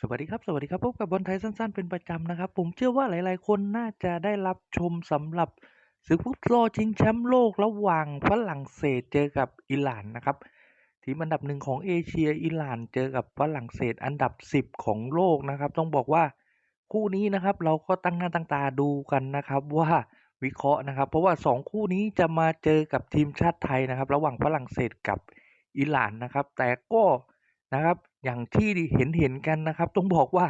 สวัสดีครับ สวัสดีครับ พบกับบอลไทยสั้น ๆ เป็นประจำนะครับ ผมเชื่อว่าหลาย ๆ คนน่าจะได้รับชมสำหรับศึกฟุตซอลชิงแชมป์โลกระหว่างฝรั่งเศสเจอกับอิหร่านนะครับ ทีมอันดับหนึ่งของเอเชียอิหร่านเจอกับฝรั่งเศสอันดับ 10 ของโลกนะครับ ต้องบอกว่าคู่นี้นะครับเราก็ตั้งหน้าตั้งตาดูกันนะครับ ว่าวิเคราะห์นะครับ เพราะว่า 2 คู่นี้จะมาเจอกับทีมชาติไทยนะครับ ระหว่างฝรั่งเศสกับอิหร่านนะครับ แต่ก็ นะครับ อย่างที่เห็นเห็นกันนะครับ ต้องบอกว่า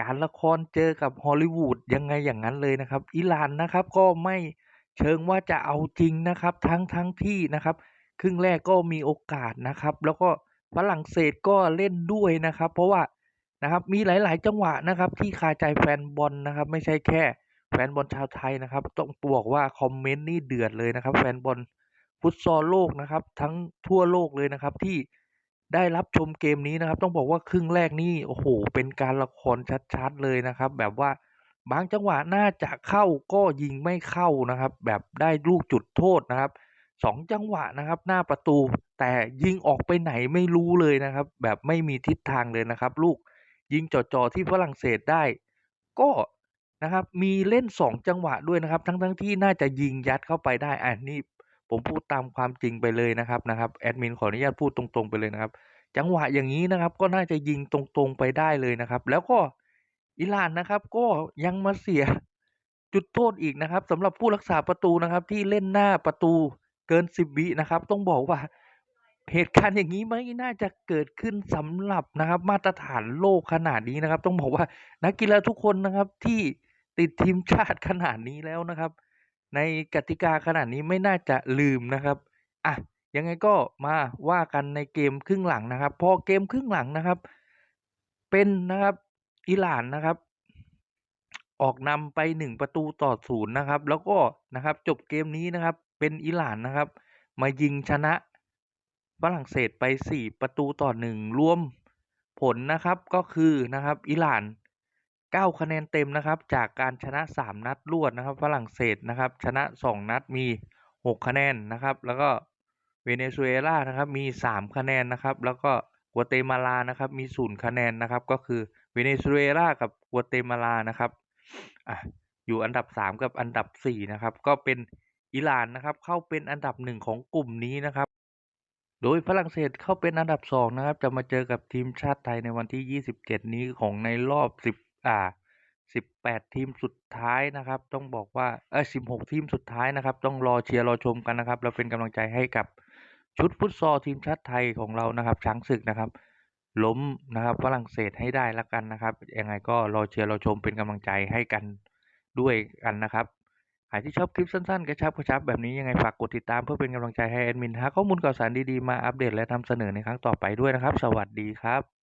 การละครเจอกับฮอลลีวูดยังไงอย่างนั้นเลยนะครับ อิหร่านนะครับก็ไม่เชิงว่าจะเอาจริงนะครับ ทั้งทั้งที่นะครับ ครึ่งแรกก็มีโอกาสนะครับ แล้วก็ฝรั่งเศสก็เล่นด้วยนะครับ เพราะว่านะครับมีหลาย ๆ จังหวะนะครับ ที่คาใจแฟนบอลนะครับ ไม่ใช่แค่แฟนบอลชาวไทยนะครับ ต้องบอกว่าคอมเมนต์นี่เดือดเลยนะครับ แฟนบอลฟุตซอลโลกนะครับ ทั้งทั่วโลกเลยนะครับที่ ได้รับชมเกมนี้นะครับ ต้องบอกว่าครึ่งแรกนี่ โอ้โหเป็นการละครชัด ๆ เลยนะครับ แบบว่าบางจังหวะน่าจะเข้าก็ยิงไม่เข้านะครับ แบบได้ลูกจุดโทษนะครับสองจังหวะนะครับ หน้าประตู แต่ยิงออกไปไหนไม่รู้เลยนะครับ แบบไม่มีทิศทางเลยนะครับ ลูกยิงจ่อๆที่ฝรั่งเศสได้ ก็นะครับ มีเล่น 2 จังหวะด้วยนะครับ ทั้งๆที่น่าจะยิงยัดเข้าไปได้อ่านี่ ผมพูดตามความจริงไปเลยนะครับนะครับแอดมินขออนุญาตพูดตรงๆไปเลยนะครับ จังหวะอย่างนี้นะครับ ก็น่าจะยิงตรงๆไปได้เลยนะครับ แล้วก็อิหร่านนะครับ ก็ยังมาเสียจุดโทษอีกนะครับสำหรับผู้รักษาประตูนะครับ ที่เล่นหน้าประตูเกิน10วินะครับ ต้องบอกว่าเหตุการณ์อย่างนี้ไม่น่าจะเกิดขึ้นสำหรับนะครับ มาตรฐานโลกขนาดนี้นะครับ ต้องบอกว่านักกีฬาทุกคนนะครับที่ติดทีมชาติขนาดนี้แล้วนะครับ ในกติกาขนาดนี้ไม่น่าจะลืมนะครับอะยังไงก็มาว่ากันในเกมครึ่งหลังนะครับ พอเกมครึ่งหลังนะครับ เป็นนะครับอิหร่านนะครับ ออกนำไป1ประตูต่อ0นย์นะครับ แล้วก็นะครับจบเกมนี้นะครับ เป็นอิหร่านนะครับ มายิงชนะฝรั่งเศสไป 4 ประตูต่อ1รวมผลนะครับก็คือนะครับอิหร่าน 9 คะแนนเต็มนะครับ จากการชนะ 3 นัดรวดนะครับ ฝรั่งเศสนะครับ ชนะ 2 นัดมี 6 คะแนนนะครับ แล้วก็เวเนซุเอลานะครับมี 3 คะแนนนะครับ แล้วก็กัวเตมาลานะครับ มี 0 คะแนนนะครับ ก็คือเวเนซุเอลากับกัวเตมาลานะครับอะอยู่อันดับ 3 กับอันดับ 4 นะครับ ก็เป็นอิหร่านนะครับ เข้าเป็นอันดับ 1 ของกลุ่มนี้นะครับ โดยฝรั่งเศสเข้าเป็นอันดับ 2 นะครับ จะมาเจอกับทีมชาติไทยในวันที่ 27 นี้ของในรอบ10 อ่า 18 ทีมสุดท้ายนะครับ ต้องบอกว่า เออ16 ทีมสุดท้ายนะครับ ต้องรอเชียร์รอชมกันนะครับ เราเป็นกำลังใจให้กับชุดฟุตซอลทีมชาติไทยของเรานะครับช้างศึกนะครับ ล้มนะครับฝรั่งเศสให้ได้แล้วกันนะครับ ยังไงก็รอเชียร์รอชมเป็นกำลังใจให้กันด้วยกันนะครับใครที่ชอบคลิปสั้นๆ กระชับกระชับแบบนี้ยังไงฝากกดติดตามเพื่อเป็นกำลังใจให้แอดมินหาข้อมูลข่าวสารดีๆ มาอัปเดตและนำเสนอในครั้งต่อไปด้วยนะครับ สวัสดีครับ